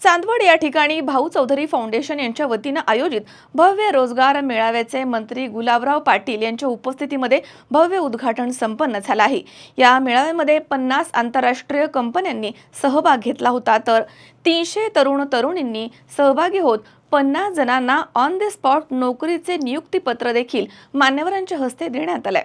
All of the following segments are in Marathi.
चांदवड या ठिकाणी भाऊ चौधरी फाउंडेशन यांच्या वतीनं आयोजित भव्य रोजगार मेळाव्याचे मंत्री गुलाबराव पाटील यांच्या उपस्थितीमध्ये भव्य उद्घाटन संपन्न झालं आहे. या मेळाव्यामध्ये पन्नास आंतरराष्ट्रीय कंपन्यांनी सहभाग घेतला होता. तर तीनशे तरुण तरुणींनी सहभागी होत पन्नास जणांना ऑन द स्पॉट नोकरीचे नियुक्तीपत्र देखील मान्यवरांच्या हस्ते देण्यात आलंय.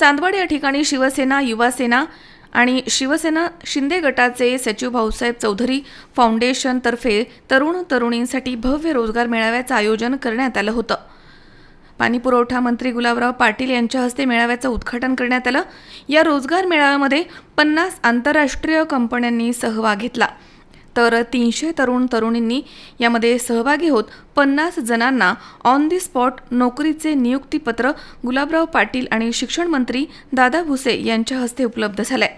चांदवड या ठिकाणी शिवसेना युवासेना आणि शिवसेना शिंदे गटाचे सचिव भाऊसाहेब चौधरी फाउंडेशनतर्फे तरुण तरुणींसाठी भव्य रोजगार मेळाव्याचं आयोजन करण्यात आलं होतं. पाणी पुरवठा मंत्री गुलाबराव पाटील यांच्या हस्ते मेळाव्याचं उद्घाटन करण्यात आलं. या रोजगार मेळाव्यामध्ये पन्नास आंतरराष्ट्रीय कंपन्यांनी सहभाग घेतला. तर तीनशे तरुण तरुणींनी यामध्ये सहभागी होत पन्नास जणांना ऑन दी स्पॉट नोकरीचे नियुक्तीपत्र गुलाबराव पाटील आणि शिक्षण मंत्री दादा भुसे यांच्या हस्ते उपलब्ध झालंय.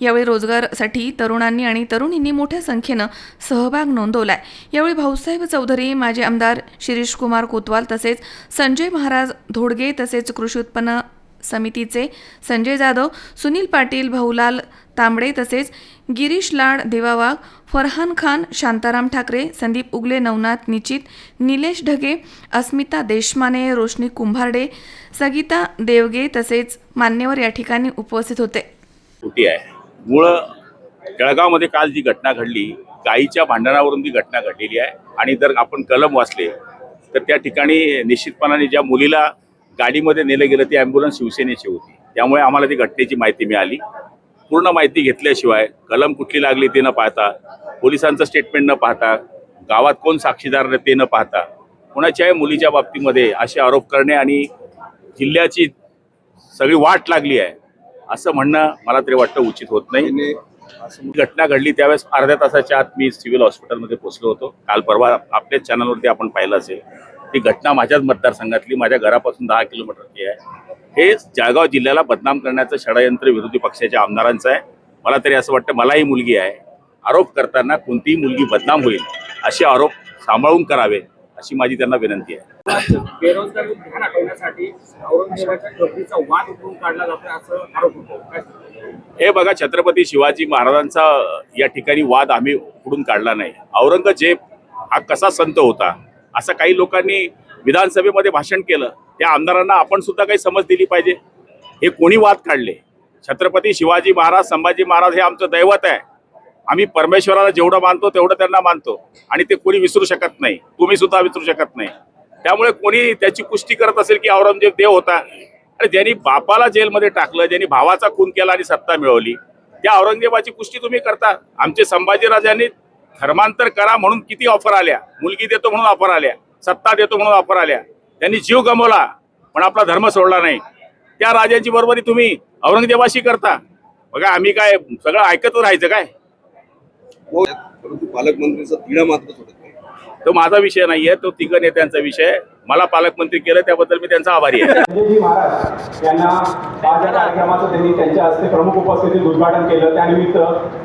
यावेळी रोजगारसाठी तरुणांनी आणि तरुणींनी मोठ्या संख्येनं सहभाग नोंदवलाय. यावेळी भाऊसाहेब चौधरी माजी आमदार शिरीष कुमार कोतवाल तसेच संजय महाराज धोडगे तसेच कृषी उत्पन्न समितीचे संजय जाधव सुनील पाटील भाऊलाल तांबडे तसेच गिरीश लाड देवावाग फरहान खान शांताराम ठाकरे संदीप उगले नवनाथ निचित निलेश ढगे अस्मिता देशमाने रोशनी कुंभारडे सगीता देवगे तसेच मान्यवर या ठिकाणी उपस्थित होते. त्रुटी आहे? मुळं जळगावमध्ये काल जी घटना घडली गायीच्या भांडणावरून ती घटना घडलेली आहे आणि जर आपण कलम वाचले तर त्या ठिकाणी निश्चितपणाने ज्या मुलीला गाडीमध्ये नेलं गेलं ती ॲम्ब्युलन्स शिवसेनेची होती. त्यामुळे आम्हाला ती घटनेची माहिती मिळाली. पूर्ण माहिती घेतल्याशिवाय कलम कुठली लागली ते न पाहता पोलिसांचं स्टेटमेंट न पाहता गावात कोण साक्षीदार ते न पाहता कोणाच्याही मुलीच्या बाबतीमध्ये असे आरोप करणे आणि जिल्ह्याची सगळी वाट लागली आहे असं म्हणणं मला तरी वाटतं उचित होत नाही. घटना घडली त्यावेळेस अर्ध्या तासाच्या आत मी सिव्हिल हॉस्पिटलमध्ये पोहोचलो होतो. काल परवा आपल्याच चॅनलवरती आपण पाहिलं असेल. ती घटना माझ्याच मतदारसंघातली माझ्या घरापासून दहा किलोमीटरची आहे. हे जळगाव जिल्ह्याला बदनाम करण्याचं षडयंत्र विरोधी पक्षाच्या आमदारांचं आहे. मला तरी असं वाटतं मलाही मुलगी आहे. आरोप करताना कोणतीही मुलगी बदनाम होईल असे आरोप सांभाळून करावे अशी माझी त्यांना विनंती आहे. बेरोजगार ध्यान हटवण्यासाठी औरंगजेबाच्या ठोकरीचा वाद उकरून काढला जातोय असं आरोप होतो. काय सांगता? हे बघा छत्रपती शिवाजी महाराजांचा या ठिकाणी वाद आम्ही उकडून काढला नाही. औरंगजेब हा कसा संत होता? असं काही लोकांनी विधानसभेमध्ये भाषण केलं त्या आमदारांना आपण सुद्धा काही समज दिली पाहिजे. हे कोणी वाद काढले? छत्रपती शिवाजी महाराज संभाजी महाराज हे आमचं दैवत आहे. आम्ही परमेश्वराला जेवढं मानतो तेवढं त्यांना मानतो. आणि ते कोणी विसरू शकत नाही. तुम्ही सुद्धा विसरू शकत नाही. त्यामुळे कोणी त्याची पुष्टी करत असेल की औरंगजेब देव होता आणि ज्यांनी बापाला जेलमध्ये टाकलं ज्यांनी भावाचा खून केला आणि सत्ता मिळवली त्या औरंगजेबाची पुष्टी तुम्ही करता. आमचे संभाजीराजांनी धर्मांतर करा म्हणून किती ऑफर आल्या? मुलगी देतो म्हणून ऑफर आल्या. सत्ता देतो म्हणून ऑफर आल्या. त्यांनी जीव गमवला पण आपला धर्म सोडला नाही. त्या राजांची बरोबरी तुम्ही औरंगजेबाशी करता. बघा आम्ही काय सगळं ऐकतच राहायचं काय? परंतु पालकमंत्रीचा तिढा मात्र तो माझा विषय नाहीये तो तिघ नेत्यांचा विषय आहे. मला पालकमंत्री केलं त्याबद्दल मी त्यांचा आभारी आहे. संजयजी महाराज यांना आज कार्यक्रमाचं त्यांनी त्यांच्या हस्ते प्रमुख उपस्थितीत उद्घाटन केलं. त्यानिमित्त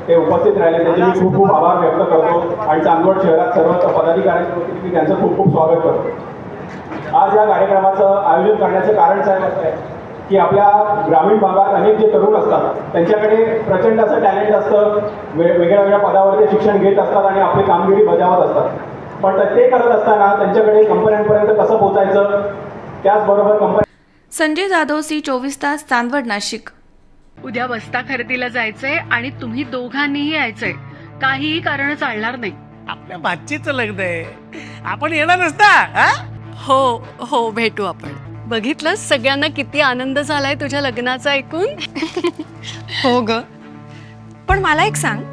ते उपस्थित राहिले. त्यांचे मी खूप खूप आभार व्यक्त करतो. आणि चांदवड शहरात सर्व पदाधिकाऱ्यांच्या मी त्यांचं खूप खूप स्वागत करतो. आज या कार्यक्रमाचं आयोजन करण्याचं कारण साहेब असं आहे की आपल्या ग्रामीण भागात अनेक जे तरुण असतात त्यांच्याकडे प्रचंड असं टॅलेंट असतं. वेगळ्या वेगळ्या पदावर ते शिक्षण घेत असतात आणि आपली कामगिरी बजावत असतात. पण ते करत असताना त्यांच्याकडे कंपन्यांपर्यंत कसं पोहोचायचं? त्याचबरोबर कंपनी संजय जाधव सी चोवीस तास चांदवड नाशिक. उद्या बस्ता खरेदीला जायचंय आणि तुम्ही दोघांनीही यायचंय. काहीही कारण चालणार नाही. आपल्या भाचीचं लग्न आहे. आपण येणार नसता हा? हो हो भेटू आपण. बघितलं सगळ्यांना किती आनंद झालाय तुझ्या लग्नाचा ऐकून? हो ग. पण मला एक सांग.